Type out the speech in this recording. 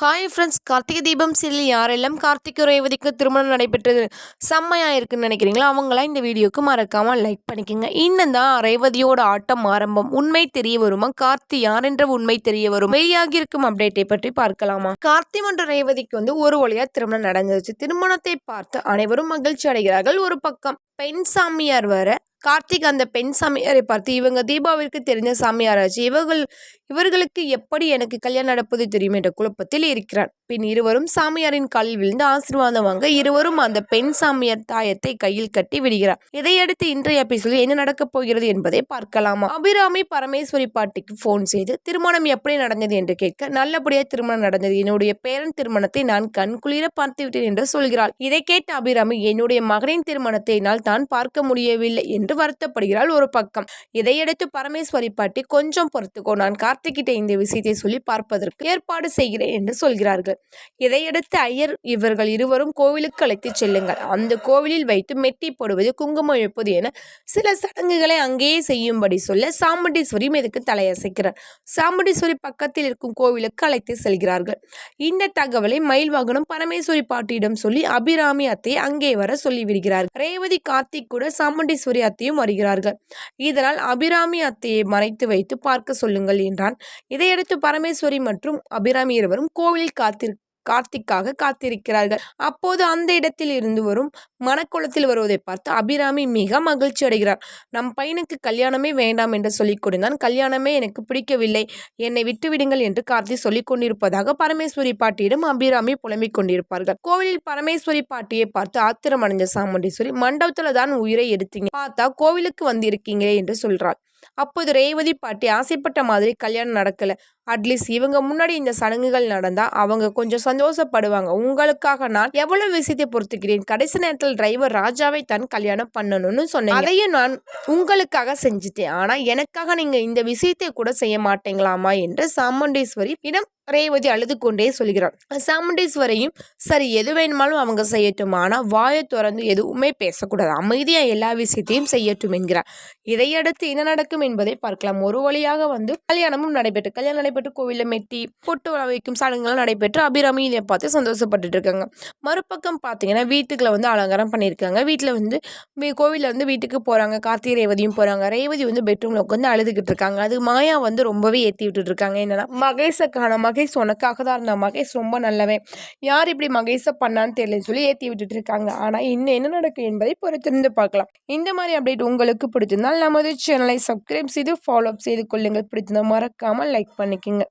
Hi friends Karthigai Deepam serial யாரெல்லாம் கார்த்திகை ரேவதிக்கு திருமணம் நடைபெற்றது செம்மையாக இருக்குன்னு நினைக்கிறீங்களோ? அவங்களாம் இந்த வீடியோக்கு மறக்காமல் லைக் பண்ணிக்கோங்க. இன்னும் தான் ரேவதியோட ஆட்டம் ஆரம்பம். உண்மை தெரிய வருமா? கார்த்தி யார் என்ற உண்மை தெரிய வரும். வெளியாகி இருக்கும் அப்டேட்டை பற்றி பார்க்கலாமா? கார்த்தி மற்றும் ரேவதிக்கு வந்து ஒரு வழியாக திருமணம் நடந்துச்சு திருமணத்தை பார்த்து அனைவரும் மகிழ்ச்சி அடைகிறார்கள். ஒரு பக்கம் பெண் சாமியார் வர கார்த்திக் அந்த பெண் சாமியாரை பார்த்து இவங்க தீபாவிற்கு தெரிஞ்ச சாமியாராச்சு இவர்கள் இவர்களுக்கு எப்படி எனக்கு கல்யாணம் நடப்பது தெரியும்? என்ற குழப்பத்தில் இருக்கிறான். பின் இருவரும் சாமியாரின் காலில் விழுந்து ஆசீர்வாதம் வாங்க இருவரும் அந்த பெண் சாமியார் தாயத்தை கையில் கட்டி விடுகிறார். இதையடுத்து இன்றைய எபிசோடில் என்ன நடக்கப் போகிறது என்பதை பார்க்கலாமா? அபிராமி பரமேஸ்வரி பாட்டிக்கு போன் செய்து திருமணம் எப்படி நடந்தது? என்று கேட்க நல்லபடியாக திருமணம் நடந்தது. என்னுடைய பேரன் திருமணத்தை நான் கண்குளிர பார்த்து விட்டேன் என்று சொல்கிறாள். இதை கேட்ட அபிராமி என்னுடைய மகனின் திருமணத்தை என்னால் தான் பார்க்க முடியவில்லை என்று வருத்தப்படுகிறாள் ஒரு பக்கம். இதையடுத்து பரமேஸ்வரி பாட்டி கொஞ்சம் பொறுத்துக்கோ நான் கார்த்திகிட்ட இந்த விஷயத்தை சொல்லி பார்ப்பதற்கு ஏற்பாடு செய்கிறேன் என்று சொல்கிறார்கள். இதையடுத்து ஐயர் இவர்கள் இருவரும் கோவிலுக்கு அழைத்து செல்லுங்கள். அந்த கோவிலில் வைத்து மெட்டி போடுவது குங்குமம் எழுப்பது என சில சடங்குகளை அங்கேயே செய்யும்படி சொல்ல சாமுண்டீஸ்வரி இதுக்கு தலையசைக்கிறார். சாமுண்டீஸ்வரி பக்கத்தில் இருக்கும் கோவிலுக்கு அழைத்து செல்கிறார்கள். இந்த தகவலை மயில் வாகனம் பரமேஸ்வரி பாட்டியிடம் சொல்லி அபிராமி அத்தை அங்கே வர சொல்லிவிடுகிறார். ரேவதி கார்த்திக் கூட சாமுண்டீஸ்வரி அத்தையும் வருகிறார்கள். இதனால் அபிராமி அத்தையை மறைத்து வைத்து பார்க்க சொல்லுங்கள் என்றான். இதையடுத்து பரமேஸ்வரி மற்றும் அபிராமி இருவரும் கோவிலில் காத்திரு கார்த்திக்காக காத்திருக்கிறார்கள். அப்போது அந்த இடத்தில் இருந்து வரும் மனக்குளத்தில் வருவதை பார்த்து அபிராமி மிக மகிழ்ச்சி அடைகிறார். நம் பையனுக்கு கல்யாணமே வேண்டாம் என்று சொல்லிக் கொண்டிருந்தான். கல்யாணமே எனக்கு பிடிக்கவில்லை. என்னை விட்டுவிடுங்கள் என்று கார்த்தி சொல்லிக் கொண்டிருப்பதாக பரமேஸ்வரி பாட்டியிடம் அபிராமி புலம்பிக் கொண்டிருப்பார்கள். கோவிலில் பரமேஸ்வரி பாட்டியை பார்த்து ஆத்திரம் அடைஞ்ச சாமுண்டீஸ்வரி மண்டபத்துல தான் உயிரை எடுத்தீங்க. பார்த்தா கோவிலுக்கு வந்திருக்கீங்களே என்று சொல்றாள். அப்போது ரேவதி பாட்டி ஆசைப்பட்ட மாதிரி கல்யாணம் நடக்கல. அட்லீஸ்ட் இவங்க முன்னாடி இந்த சடங்குகள் நடந்தால் அவங்க கொஞ்சம் சந்தோஷப்படுவாங்க. உங்களுக்காக நான் எவ்வளவு விஷயத்தை பொறுத்துக்கிறேன்? கடைசி நேரத்தில் டிரைவர் ராஜாவை தான் கல்யாணம் பண்ணணும்னு சொன்னேன் அதையும் நான் உங்களுக்காக செஞ்சுட்டேன். ஆனால் எனக்காக நீங்கள் இந்த விஷயத்தை கூட செய்ய மாட்டீங்களாமா? என்று சாமுண்டேஸ்வரி இடம் ரேவதி அழுது கொண்டே சொல்கிறார் சாமுண்டீஸ்வரையும் சரி எது வேணுமாலும் அவங்க செய்யட்டும். ஆனால் வாயை திறந்து எதுவுமே பேசக்கூடாது. அமைதியாக எல்லா விஷயத்தையும் செய்யட்டும் என்கிறார். இதையடுத்து என்ன நடக்கும் என்பதை பார்க்கலாம். ஒரு வழியாக வந்து கல்யாணமும் நடைபெற்று கல்யாணம் நடைபெற்று கோவிலில் மெட்டி பொட்டு வைக்கும் சடங்குகள் நடைபெற்று அபிராமி இதை பார்த்து சந்தோஷப்பட்டு இருக்காங்க. மறுபக்கம் பார்த்தீங்கன்னா வீட்டுக்குள்ள வந்து அலங்காரம் பண்ணியிருக்காங்க. வீட்டில் வந்து கோவிலில் வந்து வீட்டுக்கு போகிறாங்க கார்த்திகை ரேவதியும் போகிறாங்க ரேவதி வந்து பெட்ரூமில் உட்காந்து அழுதுகிட்டு இருக்காங்க. அது மாயா வந்து ரொம்பவே ஏற்றி விட்டுட்டு இருக்காங்க. என்னன்னா மகேஷை காண மகேஷ் உனக்காக தான் இருந்தான். மகேஷ் ரொம்ப நல்லவன். யார் இப்படி மகேஷை பண்ணான்னு தெரியலன்னு சொல்லி ஏற்றி விட்டுட்டு இருக்காங்க ஆனால் இன்னும் என்ன நடக்கும் என்பதை பொறுத்திருந்து பார்க்கலாம். இந்த மாதிரி அப்டேட் உங்களுக்கு பிடிச்சிருந்தால் நமது சேனலை சப்ஸ்கிரைப் செய்து ஃபாலோ அப் செய்து கொள்ளுங்கள். பிடிச்சிருந்தால் மறக்காமல் லைக் பண்ணிக்கோங்க.